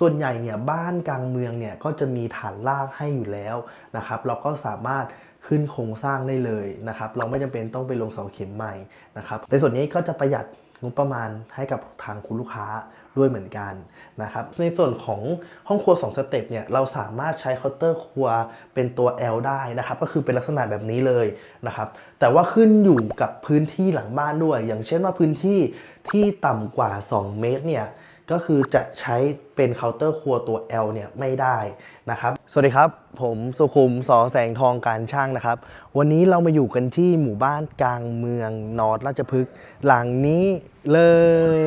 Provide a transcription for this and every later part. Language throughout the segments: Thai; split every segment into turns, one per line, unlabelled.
ส่วนใหญ่เนี่ยบ้านกลางเมืองเนี่ยก็จะมีฐานรากให้อยู่แล้วนะครับ เราก็สามารถขึ้นโครงสร้างได้เลยนะครับ เราไม่จำเป็นต้องไปลงเสาเข็มใหม่นะครับในส่วนนี้ก็จะประหยัดงบประมาณให้กับทางคุณลูกค้าด้วยเหมือนกันนะครับ ในส่วนของห้องครัว 2 สเต็ปเนี่ยเราสามารถใช้เคาน์เตอร์ครัวเป็นตัว L ได้นะครับ ก็คือเป็นลักษณะแบบนี้เลยนะครับ แต่ว่าขึ้นอยู่กับพื้นที่หลังบ้านด้วย อย่างเช่นว่าพื้นที่ที่ต่ำกว่า 2 เมตรเนี่ยก็คือจะใช้ เป็นเคาน์เตอร์ครัวตัว L เนี่ยไม่ได้นะครับสวัสดีครับ ผมสุขุมสอแสงทองการช่างนะครับ วันนี้เรามาอยู่กันที่หมู่บ้านกลางเมืองนอร์ทราชพฤกษ์หลังนี้เลย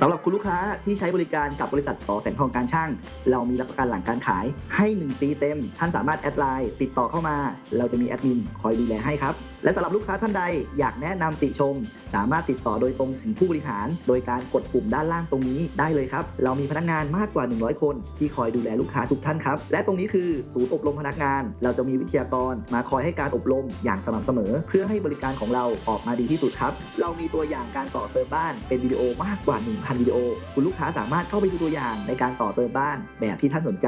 สำหรับคุณลูกค้าที่ใช้บริการกับบริษัทสอแสงทองการช่าง เรามีรับประกันหลังการขายให้ 1 ปีเต็ม ท่านสามารถแอดไลน์ติดต่อเข้ามา เราจะมีแอดมินคอยดูแลให้ครับ และสำหรับลูกค้าท่านใดอยากแนะนำติชม สามารถติดต่อโดยตรงถึงผู้บริหาร โดยการกดปุ่มด้านล่างตรงนี้ได้เลยครับ เรามีพนักงานมากกว่า 100 คนที่คอยดูแลลูกค้าทุกท่านครับ และตรงนี้คือศูนย์อบรมพนักงาน เราจะมีวิทยากรมาคอยให้การอบรมอย่างสม่ำเสมอ เพื่อให้บริการของเราออกมาดีที่สุดครับ เรามีตัวอย่างการต่อเติมบ้านเป็นวิดีโอมากกว่า 1,000 วิดีโอ คุณลูกค้าสามารถเข้าไปดูตัวอย่างในการต่อเติมบ้านแบบที่ท่านสนใจ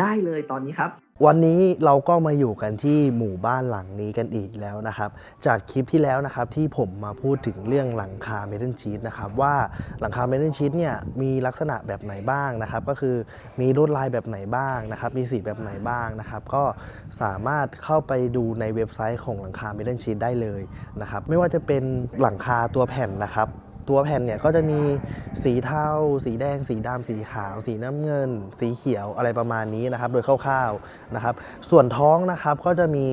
ได้เลยตอนนี้ครับ
วันนี้เราก็มาอยู่กันที่หมู่บ้านหลังนี้กันอีกแล้วนะครับ จากคลิปที่แล้วนะครับที่ผมมาพูดถึงเรื่องหลังคาเมทัลชีตนะครับว่าหลังคาเมทัลชีตเนี่ยมีลักษณะแบบไหนบ้างนะครับ ก็คือมีลวดลายแบบไหนบ้างนะครับ มีสีแบบไหนบ้างนะครับ ก็สามารถเข้าไปดูในเว็บไซต์ของหลังคาเมทัลชีตได้เลยนะครับ ไม่ว่าจะเป็นหลังคาตัวแผ่นนะครับ ตัวแผ่นเนี่ยก็จะมีสีเทาสีแดง สีดำสีขาว สีน้ำเงิน สีเขียวอะไรประมาณนี้นะครับ โดยคร่าวๆนะครับ ส่วนท้องนะครับก็จะมี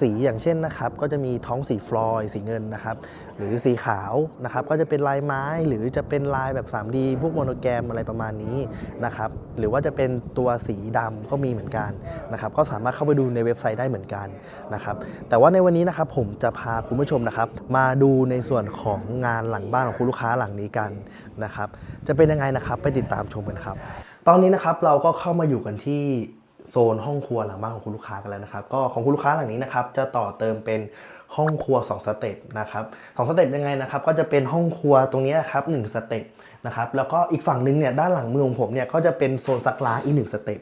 สีอย่างเช่นนะครับ ก็จะมีท้องสีฟลอยสีเงินนะครับ หรือสีขาวนะครับก็จะเป็นลายไม้หรือจะเป็นลายแบบ 3D พวกโมโนแกรมอะไรประมาณนี้นะครับหรือว่าจะเป็นตัวสีดำก็มีเหมือนกันนะครับก็สามารถเข้าไปดูในเว็บไซต์ได้เหมือนกันนะครับแต่ว่าในวันนี้นะครับผมจะพาคุณผู้ชมนะครับ มาดูในส่วนของงานหลังบ้านของคุณลูกค้าหลังนี้กันนะครับจะเป็นยังไงนะครับไปติดตามชมกันครับ ตอนนี้นะครับเราก็เข้ามาอยู่กันที่โซนห้องครัวหลังบ้านของคุณลูกค้ากันแล้วนะครับ ก็ของคุณลูกค้าหลังนี้นะครับจะต่อเติมเป็น ห้องครัว 2 สเต็ปนะครับสองสเต็ปยังไงนะครับ ก็จะเป็นห้องครัวตรงนี้ครับหนึ่งสเต็ปนะครับแล้วก็อีกฝั่งหนึงเนี่ยด้านหลังมือของผมเนี่ยก็จะเป็นโซนซักล้างอีกหนึ่งสเต็ป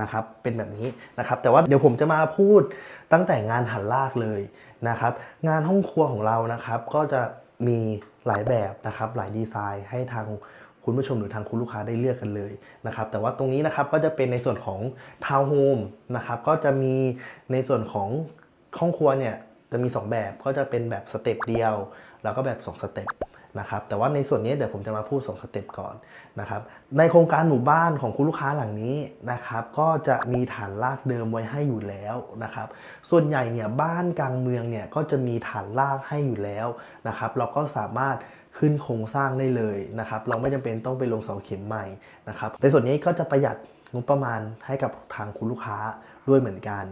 นะครับเป็นแบบนี้นะครับแต่ว่าเดี๋ยวผมจะมาพูดตั้งแต่งานหันลากเลยนะครับงานห้องครัวของเรานะครับ ก็จะมีหลายแบบนะครับหลายดีไซน์ให้ทางคุณผู้ชมหรือทางคุณลูกค้าได้เลือกกันเลยนะครับแต่ว่าตรงนี้นะครับก็จะเป็นในส่วนของทาวน์โฮมนะครับก็จะมีในส่วนของห้องครัวเนี่ย จะมี 2 แบบก็จะเป็นแบบสเต็ปเดียว แล้วก็แบบ 2 สเต็ปนะครับแต่ว่าในส่วนนี้เดี๋ยวผมจะมาพูด 2 สเต็ปก่อนนะครับในโครงการหมู่บ้านของคุณลูกค้าหลังนี้นะครับก็จะมีฐานรากเดิมไว้ให้อยู่แล้วนะครับส่วนใหญ่เนี่ยบ้านกลางเมืองเนี่ยก็จะมีฐานรากให้อยู่แล้วนะครับเราก็สามารถขึ้นโครงสร้างได้เลยนะครับเราไม่จำเป็นต้องไปลงเสาเข็มใหม่นะครับในส่วนนี้ก็จะประหยัดงบประมาณให้กับทางคุณลูกค้า ด้วยเหมือนกัน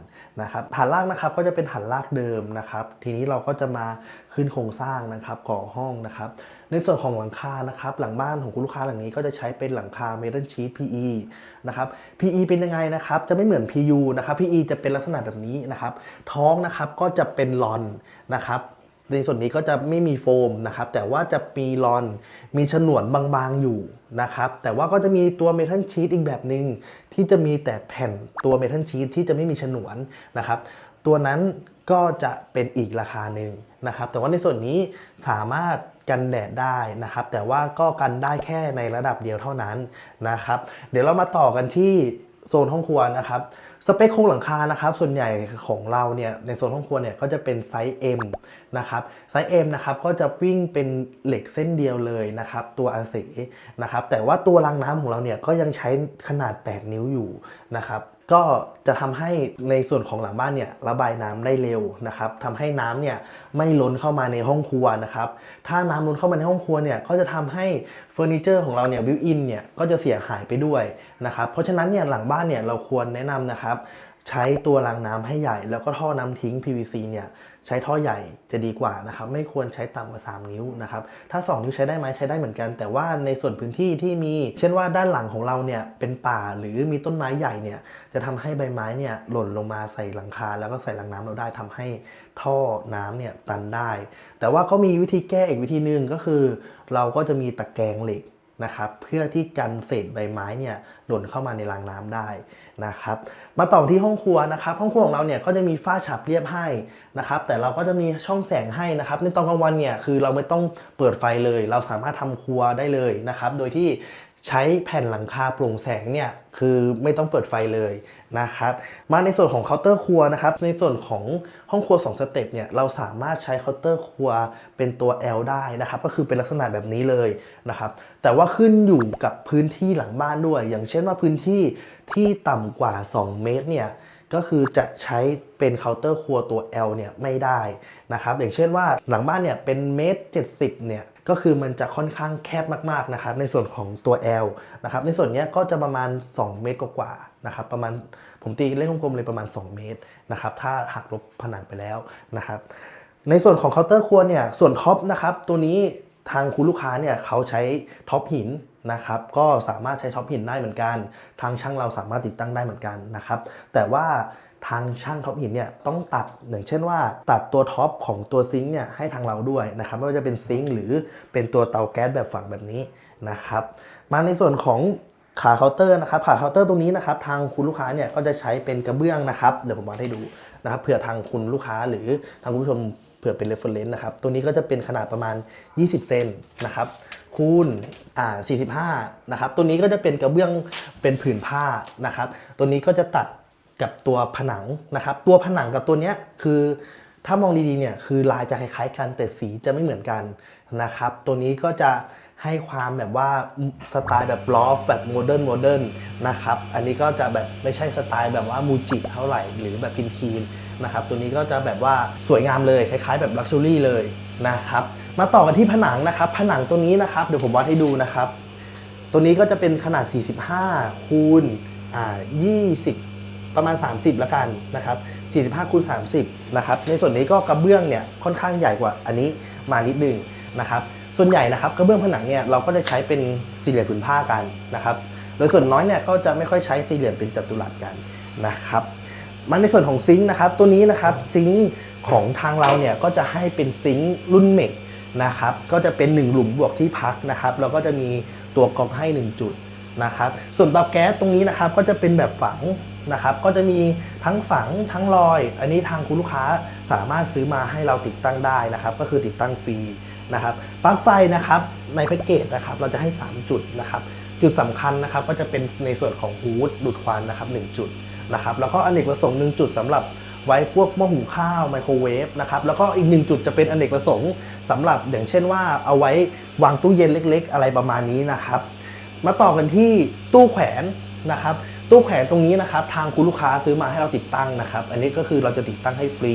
นะครับฐานรากนะครับก็จะเป็นฐานรากเดิมนะครับ ทีนี้เราก็จะมาขึ้นโครงสร้างนะครับก่อห้องนะครับ ในส่วนของหลังคานะครับ หลังบ้านของคุณลูกค้าหลังนี้ก็จะใช้เป็นหลังคาเมทัลชีท PE นะครับ PE เป็นยังไงนะครับ จะไม่เหมือน PU นะครับ PE จะเป็นลักษณะแบบนี้นะครับ ท้องนะครับก็จะเป็นลอนนะครับ ในส่วนนี้ก็จะไม่มีโฟมนะครับ แต่ว่าจะมีรอนมีฉนวนบางๆอยู่นะครับ แต่ว่าก็จะมีตัวเมทัลชีตอีกแบบหนึ่งที่จะมีแต่แผ่นตัวเมทัลชีตที่จะไม่มีฉนวนนะครับ ตัวนั้นก็จะเป็นอีกราคาหนึ่งนะครับ แต่ว่าในส่วนนี้สามารถกันแดดได้นะครับ แต่ว่าก็กันได้แค่ในระดับเดียวเท่านั้นนะครับ เดี๋ยวเรามาต่อกันที่โซนห้องครัวนะครับ สเปคโครงหลังคานะครับส่วนใหญ่ของเราเนี่ยในโซนห้องครัวเนี่ยก็จะเป็นไซส์ M นะครับไซส์ M นะครับก็จะวิ่งเป็นเหล็กเส้นเดียวเลยนะครับตัวอาเสนะครับแต่ว่าตัวรางน้ำของเราเนี่ยก็ยังใช้ขนาด 8 นิ้วอยู่นะครับ ก็จะทำให้ในส่วนของหลังบ้านเนี่ยระบายน้ำได้เร็วนะครับทำให้น้ำเนี่ยไม่ล้นเข้ามาในห้องครัวนะครับ ถ้าน้ำล้นเข้ามาในห้องครัวเนี่ยก็จะทำให้เฟอร์นิเจอร์ของเราเนี่ยบิวอินเนี่ยก็จะเสียหายไปด้วยนะครับ เพราะฉะนั้นเนี่ยหลังบ้านเนี่ยเราควรแนะนำนะครับ ใช้ตัวรางน้ำให้ใหญ่ แล้วก็ท่อน้ำทิ้ง PVC เนี่ย ใช้ท่อใหญ่จะดีกว่านะครับไม่ควรใช้ต่ำกว่า 3 นิ้วนะครับถ้า 2 นิ้วใช้ได้ไหมใช้ได้เหมือนกัน แต่ว่าในส่วนพื้นที่ที่มี เช่นว่าด้านหลังของเราเนี่ยเป็นป่าหรือมีต้นไม้ใหญ่เนี่ยจะทำให้ใบไม้เนี่ยหล่นลงมาใส่หลังคา แล้วก็ใส่รางน้ำเราได้ทำให้ท่อน้ำเนี่ยตันได้ แต่ว่าก็มีวิธีแก้อีกวิธีหนึ่งก็คือ เราก็จะมีตะแกรงเหล็กนะครับเพื่อที่กันเศษใบไม้เนี่ยหล่นเข้ามาในรางน้ำได้ นะครับมาต่อที่ห้องครัวนะครับห้องครัวของเราเนี่ยก็จะมีฝ้าฉาบเรียบให้นะครับแต่เราก็จะมีช่องแสงให้นะครับในตอนกลางวันเนี่ยคือเราไม่ต้องเปิดไฟเลย เราสามารถทำครัวได้เลยนะครับโดยที่ใช้แผ่นหลังคาโปร่งแสงเนี่ยคือไม่ต้องเปิดไฟเลยนะครับมาในส่วนของเคาน์เตอร์ครัวนะครับในส่วนของห้องครัว 2 สเต็ปเนี่ยเราสามารถใช้เคาน์เตอร์ครัวเป็นตัว L ได้นะครับก็คือเป็นลักษณะแบบนี้เลยนะครับแต่ว่าขึ้นอยู่กับพื้นที่หลังบ้านด้วย อย่างเช่นว่าพื้นที่ ที่ต่ำกว่า 2 เมตรเนี่ยก็คือจะใช้เป็นเคาน์เตอร์ครัวตัว L เนี่ยไม่ได้นะครับอย่างเช่นว่าหลังบ้านเนี่ยเป็นเมตร 70เนี่ยก็คือมันจะค่อนข้างแคบมากๆนะครับในส่วนของตัว L นะครับในส่วนนี้ก็จะประมาณ 2 เมตรกว่าๆนะครับประมาณผมตีเลขกลมๆเลยประมาณ 2 เมตรนะครับถ้าหักลบผนังไปแล้วนะครับในส่วนของเคาน์เตอร์ครัวเนี่ยส่วนท็อปนะครับตัวนี้ ทางคุณลูกค้าเนี่ยเขาใช้ท็อปหินนะครับก็สามารถใช้ท็อปหินได้เหมือนกัน ทางช่างเราสามารถติดตั้งได้เหมือนกันนะครับแต่ว่าทางช่างท็อปหินเนี่ยต้องตัดอย่างเช่นว่า ตัดตัวท็อปของตัวซิงค์เนี่ยให้ทางเราด้วยนะครับไม่ว่าจะเป็นซิงค์หรือเป็นตัวเตาแก๊สแบบฝังแบบนี้นะครับมาในส่วนของ ขาเคาน์เตอร์นะครับขาเคาน์เตอร์ตรงนี้นะครับทางคุณลูกค้าเนี่ยก็จะใช้เป็นกระเบื้องนะครับเดี๋ยวผมวาดให้ดูนะครับเผื่อทางคุณลูกค้าหรือทางคุณผู้ชมเผื่อเป็น reference นะครับตัวนี้ก็จะเป็นขนาดประมาณ 20 เซนนะครับคูณอ่า45นะครับตัวนี้ก็จะเป็นกระเบื้องเป็นผืนผ้านะครับตัวนี้ก็จะตัดกับตัวผนังนะครับตัวผนังกับตัวเนี้ยคือถ้ามองดีๆเนี่ยคือลายจะคล้ายๆกันแต่สีจะไม่เหมือนกันนะครับตัวนี้ก็จะ ให้ความแบบว่าสไตล์แบบลอฟแบบโมเดิร์นโมเดิร์นนะครับ อันนี้ก็จะแบบไม่ใช่สไตล์แบบว่ามูจิเท่าไหร่ หรือแบบพินคีนนะครับ ตัวนี้ก็จะแบบว่าสวยงามเลยคล้ายๆแบบลักชัวรี่เลยนะครับ มาต่อกันที่ผนังนะครับ ผนังตัวนี้นะครับ เดี๋ยวผมวัดให้ดูนะครับ ตัวนี้ก็จะเป็นขนาด 45 คูณอ่า20 ประมาณ 30ละกันนะครับ45คูณ30นะครับ ในส่วนนี้ก็กระเบื้องเนี่ยค่อนข้างใหญ่กว่าอันนี้มานิดนึงนะครับ ส่วนใหญ่นะครับกระเบื้องผนังเนี่ยเราก็จะใช้เป็นสี่เหลี่ยมผืนผ้ากันนะครับโดยส่วนน้อยเนี่ยก็จะไม่ค่อยใช้สี่เหลี่ยมเป็นจัตุรัสกันนะครับมาในส่วนของซิงค์นะครับตัวนี้นะครับซิงค์ของทางเราเนี่ยก็จะให้เป็นซิงค์รุ่นเมกนะครับก็จะเป็น 1 หลุมบวกที่พักนะครับแล้วก็จะมีตัวกรองให้ 1 จุดนะครับส่วนเตาแก๊สตรงนี้นะครับก็จะเป็นแบบฝังนะครับก็จะมีทั้งฝังทั้งลอย อันนี้ทางคุณลูกค้าสามารถซื้อมาให้เราติดตั้งได้นะครับก็คือติดตั้งฟรี นะครับปลั๊กไฟนะครับในแพ็กเกจนะครับเราจะให้ 3 จุดนะครับจุดสำคัญนะครับก็จะเป็นในส่วนของฮูดดูดควันนะครับ1จุดนะครับแล้วก็อเนกประสงค์หนึ่งจุดสำหรับไว้พวกหม้อหุงข้าวไมโครเวฟนะครับแล้วก็อีกหนึ่งจุดจะเป็นอเนกประสงค์สำหรับอย่างเช่นว่าเอาไว้วางตู้เย็นเล็ก ๆ อะไรประมาณนี้นะครับ มาต่อกันที่ตู้แขวนนะครับตู้แขวนตรงนี้นะครับทางคุณลูกค้าซื้อมาให้เราติดตั้งนะครับ อันนี้ก็คือเราจะติดตั้งให้ฟรี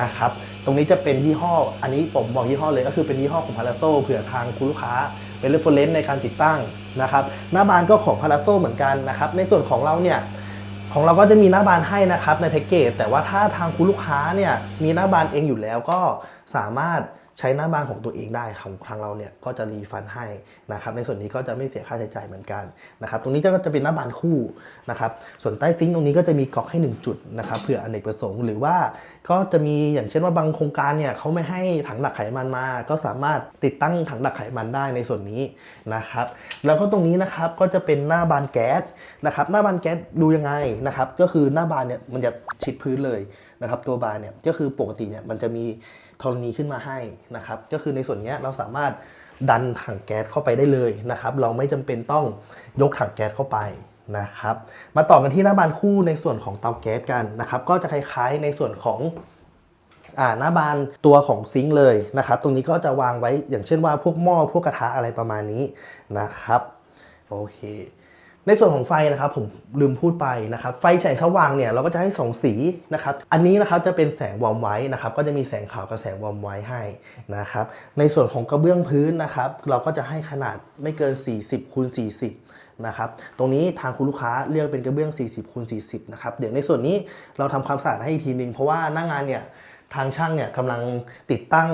นะครับ ตรงนี้จะเป็นยี่ห้อ อันนี้ผมบอกยี่ห้อเลยก็คือเป็นยี่ห้อของพาราโซเผื่อทางคุณลูกค้าเป็นเรฟเฟอเรนซ์ในการติดตั้งนะครับ หน้าบานก็ของพาราโซเหมือนกันนะครับ ในส่วนของเราเนี่ยของเราก็จะมีหน้าบานให้นะครับในแพ็กเกจแต่ว่าถ้าทางคุณลูกค้าเนี่ยมีหน้าบานเองอยู่แล้วก็สามารถ ใช้หน้าบานของตัวเองได้ของทางเราเนี่ยก็จะรีฟันให้นะครับในส่วนนี้ก็จะไม่เสียค่าใช้จ่ายเหมือนกันนะครับตรงนี้ก็จะเป็นหน้าบานคู่นะครับส่วนใต้ซิงค์ตรงนี้ก็จะมีก๊อกให้ 1 จุดนะครับเผื่ออเนกประสงค์หรือว่าก็จะมีอย่างเช่นว่าบางโครงการเนี่ยเขาไม่ให้ถังดักไขมันมา ก็สามารถติดตั้งถังดักไขมันได้ในส่วนนี้นะครับแล้วก็ตรงนี้นะครับก็จะเป็นหน้าบานแก๊สนะครับหน้าบานแก๊สดูยังไงนะครับก็คือหน้าบานเนี่ยมันจะชิดพื้นเลยนะครับตัวบานเนี่ยก็คือปกติเนี่ยมันจะมี ธรณีขึ้นมาให้นะครับ ก็คือในส่วนนี้เราสามารถดันถังแก๊สเข้าไปได้เลยนะครับ เราไม่จำเป็นต้องยกถังแก๊สเข้าไปนะครับ มาต่อกันที่หน้าบานคู่ในส่วนของเตาแก๊สกันนะครับ ก็จะคล้ายๆในส่วนของอ่าหน้าบานตัวของซิงค์เลยนะครับ ตรงนี้ก็จะวางไว้อย่างเช่นว่าพวกหม้อพวกกระทะอะไรประมาณนี้นะครับ โอเค ในส่วนของไฟนะครับผมลืมพูดไปนะครับไฟแสงสว่างเนี่ยเราก็จะให้สองสีนะครับอันนี้นะครับจะเป็นแสงวอร์มไว้นะครับก็จะมีแสงขาวกับแสงวอร์มไว้ให้นะครับในส่วนของกระเบื้องพื้นนะครับเราก็จะให้ขนาดไม่เกิน 40คูณ40นะครับตรงนี้ทางคุณลูกค้าเลือกเป็นกระเบื้อง 40คูณ40นะครับเดี๋ยวในส่วนนี้เราทำความสะอาดให้อีกทีนึงเพราะว่าหน้างานเนี่ย ทางช่างเนี่ยกำลังติดตั้ง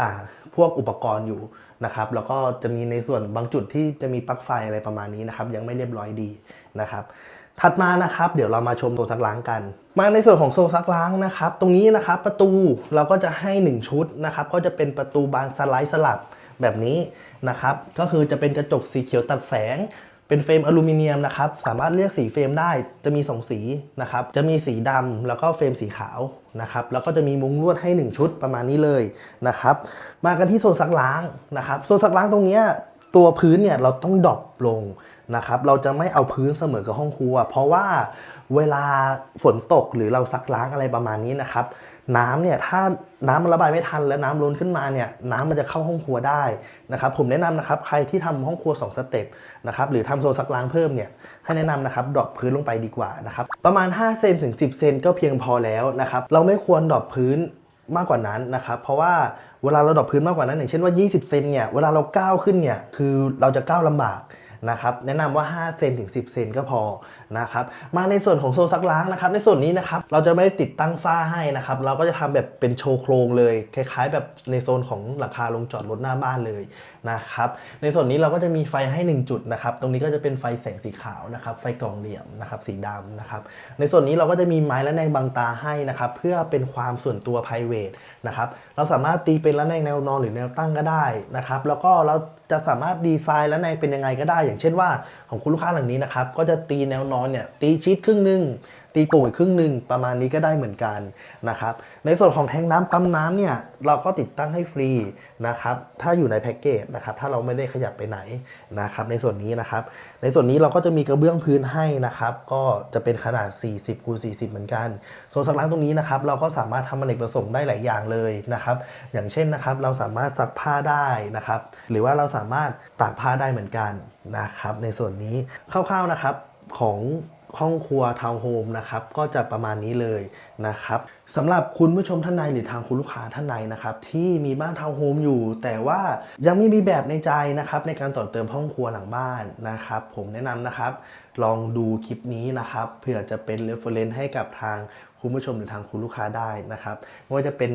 อ่าพวกอุปกรณ์อยู่นะครับ แล้วก็จะมีในส่วนบางจุดที่จะมีปลั๊กไฟอะไรประมาณนี้นะครับ ยังไม่เรียบร้อยดีนะครับถัดมานะครับ เดี๋ยวเรามาชมโซนซักล้างกัน มาในส่วนของโซนซักล้างนะครับ ตรงนี้นะครับประตูเราก็จะให้ 1 ชุดนะครับ ก็จะเป็นประตูบานสไลด์สลับแบบนี้นะครับ ก็คือจะเป็นกระจกสีเขียวตัดแสง เป็นเฟรมอลูมิเนียมนะครับ สามารถเลือกสีเฟรมได้ จะมี 2 สีนะครับ จะมีสีดำแล้วก็เฟรมสีขาวนะครับ แล้วก็จะมีมุ้งลวดให้ 1 ชุดประมาณนี้เลยนะครับ มากันที่โซนซักล้างนะครับ โซนซักล้างตรงนี้ตัวพื้นเนี่ยเราต้องดรอปลงนะครับ เราจะไม่เอาพื้นเสมอกับห้องครัว เพราะว่า เวลาฝนตกหรือเราซักล้างอะไรประมาณนี้นะครับ น้ำเนี่ยถ้าน้ำมันระบายไม่ทันแล้วน้ำล้นขึ้นมาเนี่ยน้ำมันจะเข้าห้องครัวได้นะครับ ผมแนะนำนะครับใครที่ทำห้องครัว 2 สเต็ปนะครับหรือทำโซนซักล้างเพิ่มเนี่ยให้แนะนำนะครับดรอปพื้นลงไปดีกว่านะครับประมาณ 5 เซนถึง 10 เซนก็เพียงพอแล้วนะครับเราไม่ควรดรอปพื้นมากกว่านั้นนะครับ เพราะว่าเวลาเราดรอปพื้นมากกว่านั้นอย่างเช่นว่า 20 เซนเนี่ยเวลาเราก้าวขึ้นเนี่ยคือเราจะก้าวลำบาก นะครับแนะนำว่า 5 เซนถึง 10 เซนก็พอนะครับมาในส่วนของโซนซักล้างนะครับในส่วนนี้นะครับเราจะไม่ได้ติดตั้งฝ้าให้นะครับเราก็จะทำแบบเป็นโชว์โครงเลย คล้าย ๆ แบบในโซนของหลังคาลงจอดรถหน้าบ้านเลยนะครับในส่วนนี้เราก็จะมีไฟให้ 1 จุดนะครับตรงนี้ก็จะเป็นไฟแสงสีขาวนะครับไฟกล่องเหลี่ยมนะครับสีดำนะครับในส่วนนี้เราก็จะมีไม้และแนงบังตาให้นะครับเพื่อเป็นความส่วนตัว p r i v a t นะครับเราสามารถตีเป็นละแนงแนวนอนหรือแนวตั้งก็ได้นะครับแล้วก็เราจะสามารถดีไซน์ละแนงเป็นยังไงก็ได้อย่างเช่นว่าของคุณลูกค้าหลังนี้นะครับก็จะตีแนวนอนเนี่ยตีชิดครึ่งหนึ่ง ตีโป่งอีกครึ่งหนึ่งประมาณนี้ก็ได้เหมือนกันนะครับในส่วนของแทงน้ำปั๊มน้ำเนี่ยเราก็ติดตั้งให้ฟรีนะครับถ้าอยู่ในแพ็กเกจนะครับถ้าเราไม่ได้ขยับไปไหนนะครับในส่วนนี้นะครับในส่วนนี้เราก็จะมีกระเบื้องพื้นให้นะครับก็จะเป็นขนาด 40คูณ40 เหมือนกันโซนซักล้างตรงนี้นะครับเราก็สามารถทำอเนกประสงค์ได้หลายอย่างเลยนะครับอย่างเช่นนะครับเราสามารถซักผ้าได้นะครับหรือว่าเราสามารถตากผ้าได้เหมือนกันนะครับในส่วนนี้คร่าวๆนะครับของ ห้องครัวทาวน์โฮมนะครับก็จะประมาณนี้เลยนะครับสำหรับคุณผู้ชมท่านใดหรือทางคุณลูกค้าท่านใดนะครับที่มีบ้านทาวน์โฮมอยู่ แต่ว่ายังไม่มีแบบในใจนะครับในการต่อเติมห้องครัวหลังบ้านนะครับผมแนะนำนะครับลองดูคลิปนี้นะครับเผื่อจะเป็น reference ให้กับทางคุณผู้ชมหรือทางคุณลูกค้าได้นะครับไม่ว่าจะเป็น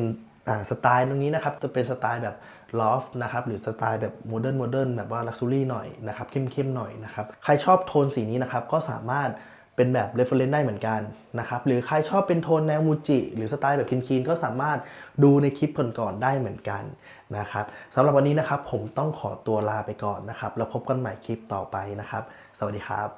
สไตล์ตรงนี้นะครับจะเป็นสไตล์แบบลอฟนะครับหรือสไตล์แบบโมเดิร์นโมเดิร์นแบบว่าลักซ์ u รี่หน่อยนะครับเข้มๆหน่อยนะครับใครชอบโทนสีนี้นะครับก็สามารถ เป็นแบบ reference ได้เหมือนกันนะครับหรือใครชอบเป็นโทนแนวมูจิ หรือสไตล์แบบคีนๆก็สามารถดูในคลิปก่อนๆได้เหมือนกันนะครับสำหรับวันนี้นะครับผมต้องขอตัวลาไปก่อนนะครับแล้วพบกันใหม่คลิปต่อไปนะครับ สวัสดีครับ